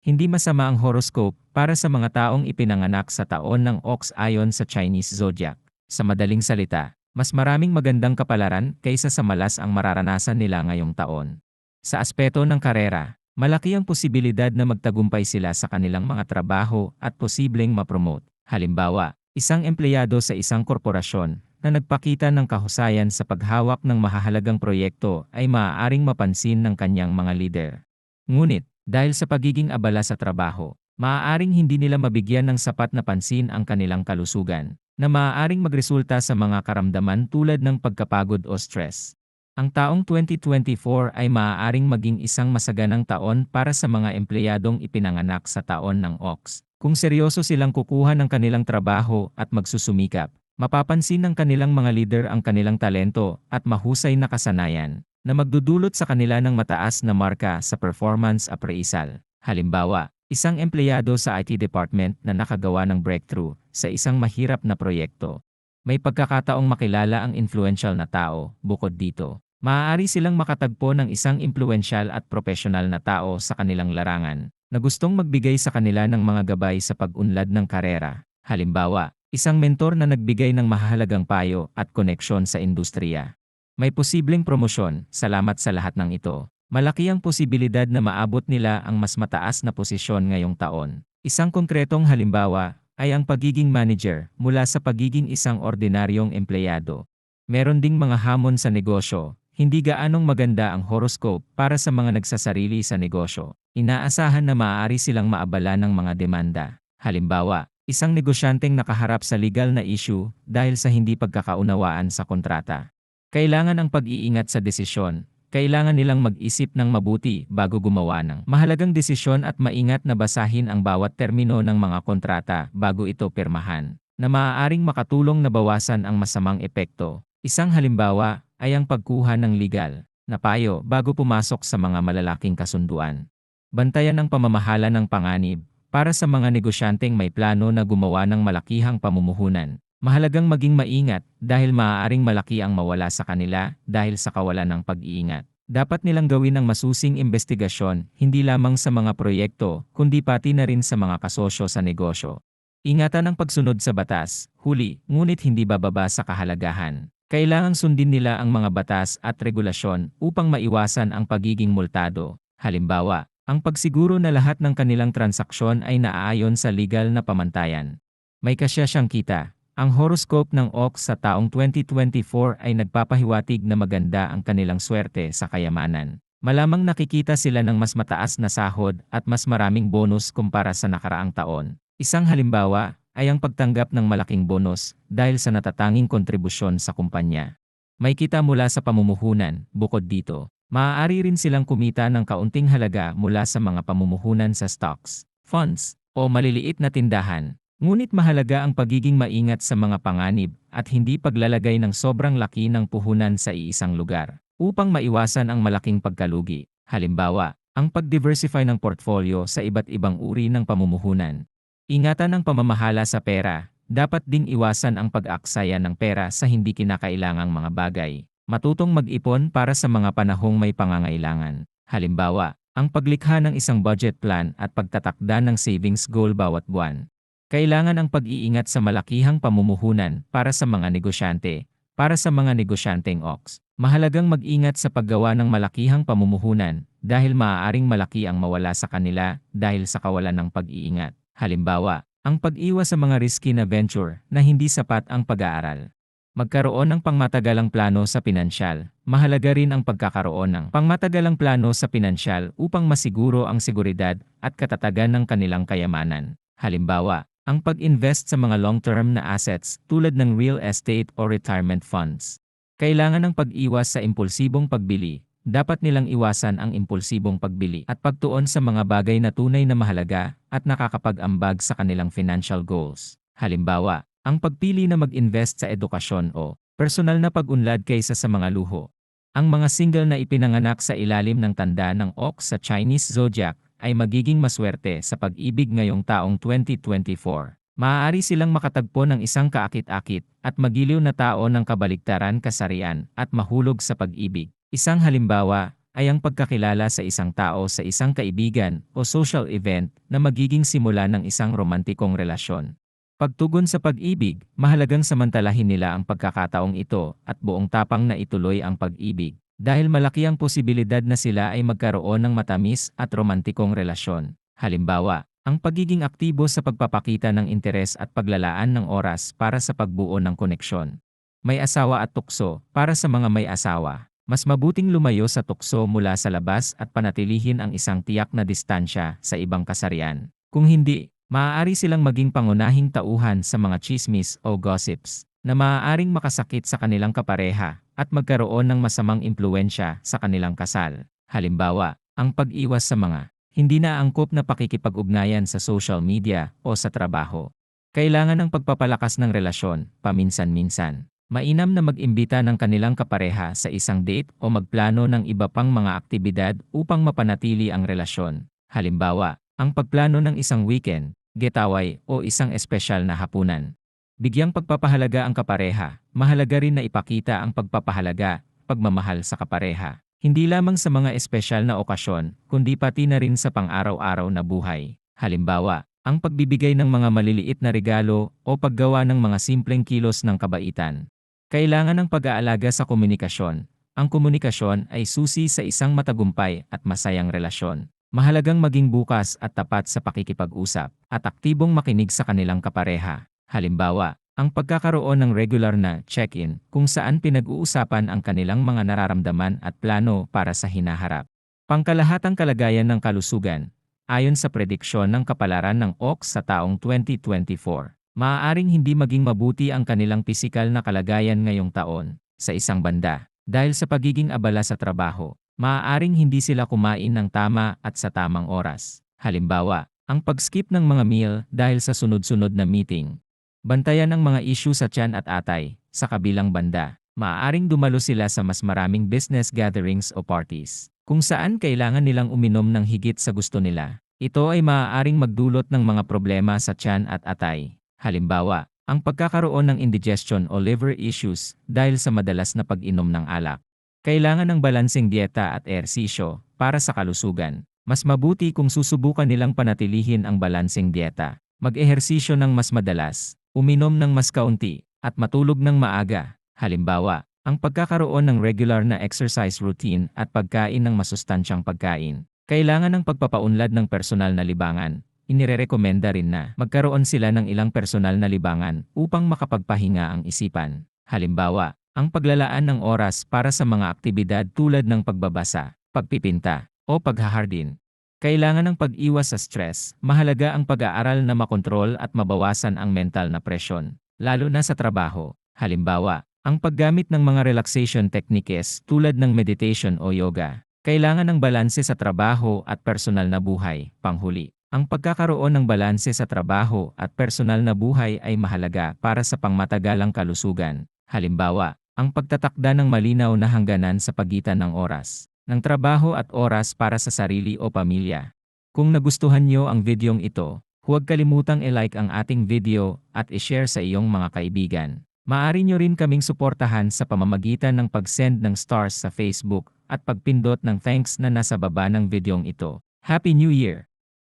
hindi masama ang horoscope para sa mga taong ipinanganak sa taon ng Ox ayon sa Chinese zodiac. Sa madaling salita, mas maraming magandang kapalaran kaysa sa malas ang mararanasan nila ngayong taon. Sa aspeto ng karera, malaki ang posibilidad na magtagumpay sila sa kanilang mga trabaho at posibleng mapromote. Halimbawa, isang empleyado sa isang korporasyon na nagpakita ng kahusayan sa paghawak ng mahahalagang proyekto ay maaaring mapansin ng kanyang mga leader. Ngunit, dahil sa pagiging abala sa trabaho, maaaring hindi nila mabigyan ng sapat na pansin ang kanilang kalusugan, na maaaring magresulta sa mga karamdaman tulad ng pagkapagod o stress. Ang taong 2024 ay maaaring maging isang masaganang taon para sa mga empleyadong ipinanganak sa taon ng Ox. Kung seryoso silang kukuha ng kanilang trabaho at magsusumikap, mapapansin ng kanilang mga leader ang kanilang talento at mahusay na kasanayan na magdudulot sa kanila ng mataas na marka sa performance appraisal. Halimbawa, isang empleyado sa IT department na nakagawa ng breakthrough sa isang mahirap na proyekto. May pagkakataong makilala ang influential na tao bukod dito. Maaari silang makatagpo ng isang impluensyal at profesional na tao sa kanilang larangan na gustong magbigay sa kanila ng mga gabay sa pag-unlad ng karera. Halimbawa, isang mentor na nagbigay ng mahalagang payo at koneksyon sa industriya. May posibleng promosyon, salamat sa lahat ng ito. Malaki ang posibilidad na maabot nila ang mas mataas na posisyon ngayong taon. Isang konkretong halimbawa ay ang pagiging manager mula sa pagiging isang ordinaryong empleyado. Meron ding mga hamon sa negosyo, hindi gaanong maganda ang horoscope para sa mga nagsasarili sa negosyo. Inaasahan na maaari silang maabala ng mga demanda. Halimbawa, isang negosyanteng nakaharap sa legal na issue dahil sa hindi pagkakaunawaan sa kontrata. Kailangan ang pag-iingat sa desisyon. Kailangan nilang mag-isip ng mabuti bago gumawa ng mahalagang desisyon at maingat na basahin ang bawat termino ng mga kontrata bago ito pirmahan, na maaaring makatulong na bawasan ang masamang epekto. Isang halimbawa ay ang pagkuha ng legal na payo bago pumasok sa mga malalaking kasunduan. Bantayan ang pamamahala ng panganib para sa mga negosyanteng may plano na gumawa ng malakihang pamumuhunan. Mahalagang maging maingat dahil maaaring malaki ang mawala sa kanila dahil sa kawalan ng pag-iingat. Dapat nilang gawin ang masusing investigasyon hindi lamang sa mga proyekto kundi pati na rin sa mga kasosyo sa negosyo. Ingatan ang pagsunod sa batas, huli, ngunit hindi bababa sa kahalagahan. Kailangang sundin nila ang mga batas at regulasyon upang maiwasan ang pagiging multado. Halimbawa, ang pagsiguro na lahat ng kanilang transaksyon ay naaayon sa legal na pamantayan. May kasya siyang kita. Ang horoscope ng Ox sa taong 2024 ay nagpapahiwatig na maganda ang kanilang swerte sa kayamanan. Malamang nakikita sila ng mas mataas na sahod at mas maraming bonus kumpara sa nakaraang taon. Isang halimbawa ay ang pagtanggap ng malaking bonus dahil sa natatanging kontribusyon sa kumpanya. May kita mula sa pamumuhunan, bukod dito, maaari rin silang kumita ng kaunting halaga mula sa mga pamumuhunan sa stocks, funds, o maliliit na tindahan. Ngunit mahalaga ang pagiging maingat sa mga panganib at hindi paglalagay ng sobrang laki ng puhunan sa iisang lugar upang maiwasan ang malaking pagkalugi. Halimbawa, ang pag-diversify ng portfolio sa iba't ibang uri ng pamumuhunan. Ingatan ang pamamahala sa pera. Dapat ding iwasan ang pag-aksaya ng pera sa hindi kinakailangang mga bagay. Matutong mag-ipon para sa mga panahong may pangangailangan. Halimbawa, ang paglikha ng isang budget plan at pagtatakda ng savings goal bawat buwan. Kailangan ang pag-iingat sa malakihang pamumuhunan para sa mga negosyante. Para sa mga negosyanteng OX, mahalagang mag-ingat sa paggawa ng malakihang pamumuhunan dahil maaaring malaki ang mawala sa kanila dahil sa kawalan ng pag-iingat. Halimbawa, ang pag-iwas sa mga risky na venture na hindi sapat ang pag-aaral. Magkaroon ng pangmatagalang plano sa pinansyal. Mahalaga rin ang pagkakaroon ng pangmatagalang plano sa pinansyal upang masiguro ang seguridad at katatagan ng kanilang kayamanan. Halimbawa, ang pag-invest sa mga long-term na assets tulad ng real estate o retirement funds. Kailangan ng pag-iwas sa impulsibong pagbili. Dapat nilang iwasan ang impulsibong pagbili at pagtuon sa mga bagay na tunay na mahalaga at nakakapag-ambag sa kanilang financial goals. Halimbawa, ang pagpili na mag-invest sa edukasyon o personal na pag-unlad kaysa sa mga luho. Ang mga single na ipinanganak sa ilalim ng tanda ng Ox sa Chinese zodiac ay magiging maswerte sa pag-ibig ngayong taong 2024. Maaari silang makatagpo ng isang kaakit-akit at magiliw na tao ng kabaligtaran kasarian at mahulog sa pag-ibig. Isang halimbawa ay ang pagkakilala sa isang tao sa isang kaibigan o social event na magiging simula ng isang romantikong relasyon. Pagtugon sa pag-ibig, mahalagang samantalahin nila ang pagkakataong ito at buong tapang na ituloy ang pag-ibig dahil malaki ang posibilidad na sila ay magkaroon ng matamis at romantikong relasyon. Halimbawa, ang pagiging aktibo sa pagpapakita ng interes at paglalaan ng oras para sa pagbuo ng koneksyon. May asawa at tukso, para sa mga may asawa, mas mabuting lumayo sa tukso mula sa labas at panatilihin ang isang tiyak na distansya sa ibang kasarian. Kung hindi, maaari silang maging pangunahing tauhan sa mga chismis o gossips na maaaring makasakit sa kanilang kapareha at magkaroon ng masamang impluensya sa kanilang kasal. Halimbawa, ang pag-iwas sa mga hindi na angkop na pakikipag-ugnayan sa social media o sa trabaho. Kailangan ng pagpapalakas ng relasyon, paminsan-minsan. Mainam na mag-imbita ng kanilang kapareha sa isang date o magplano ng iba pang mga aktibidad upang mapanatili ang relasyon. Halimbawa, ang pagplano ng isang weekend, getaway o isang espesyal na hapunan. Bigyang pagpapahalaga ang kapareha, mahalaga rin na ipakita ang pagpapahalaga, pagmamahal sa kapareha. Hindi lamang sa mga espesyal na okasyon, kundi pati na rin sa pang-araw-araw na buhay. Halimbawa, ang pagbibigay ng mga maliliit na regalo o paggawa ng mga simpleng kilos ng kabaitan. Kailangan ng pag-aalaga sa komunikasyon. Ang komunikasyon ay susi sa isang matagumpay at masayang relasyon. Mahalagang maging bukas at tapat sa pakikipag-usap at aktibong makinig sa kanilang kapareha. Halimbawa, ang pagkakaroon ng regular na check-in kung saan pinag-uusapan ang kanilang mga nararamdaman at plano para sa hinaharap. Pangkalahatang kalagayan ng kalusugan, ayon sa prediksyon ng kapalaran ng OX sa taong 2024, maaaring hindi maging mabuti ang kanilang pisikal na kalagayan ngayong taon. Sa isang banda, dahil sa pagiging abala sa trabaho, maaaring hindi sila kumain ng tama at sa tamang oras. Halimbawa, ang pag-skip ng mga meal dahil sa sunod-sunod na meeting. Bantayan ang mga issue sa tiyan at atay, sa kabilang banda. Maaaring dumalo sila sa mas maraming business gatherings o parties, kung saan kailangan nilang uminom ng higit sa gusto nila. Ito ay maaaring magdulot ng mga problema sa tiyan at atay. Halimbawa, ang pagkakaroon ng indigestion o liver issues dahil sa madalas na pag-inom ng alak. Kailangan ng balanseng dieta at ehersisyo para sa kalusugan. Mas mabuti kung susubukan nilang panatilihin ang balanseng dieta. Mag-ehersisyo ng mas madalas, uminom ng mas kaunti, at matulog ng maaga. Halimbawa, ang pagkakaroon ng regular na exercise routine at pagkain ng masustansyang pagkain. Kailangan ng pagpapaunlad ng personal na libangan. Inirerekomenda rin na magkaroon sila ng ilang personal na libangan upang makapagpahinga ang isipan. Halimbawa, ang paglalaan ng oras para sa mga aktibidad tulad ng pagbabasa, pagpipinta, o paghahardin. Kailangan ng pag-iwas sa stress, mahalaga ang pag-aaral na makontrol at mabawasan ang mental na presyon, lalo na sa trabaho. Halimbawa, ang paggamit ng mga relaxation techniques tulad ng meditation o yoga. Kailangan ng balanse sa trabaho at personal na buhay. Panghuli, ang pagkakaroon ng balanse sa trabaho at personal na buhay ay mahalaga para sa pangmatagalang kalusugan. Halimbawa, ang pagtatakda ng malinaw na hangganan sa pagitan ng oras ng trabaho at oras para sa sarili o pamilya. Kung nagustuhan nyo ang videong ito, huwag kalimutang i-like ang ating video at i-share sa iyong mga kaibigan. Maari nyo rin kaming suportahan sa pamamagitan ng pag-send ng stars sa Facebook at pagpindot ng thanks na nasa baba ng videong ito. Happy New Year!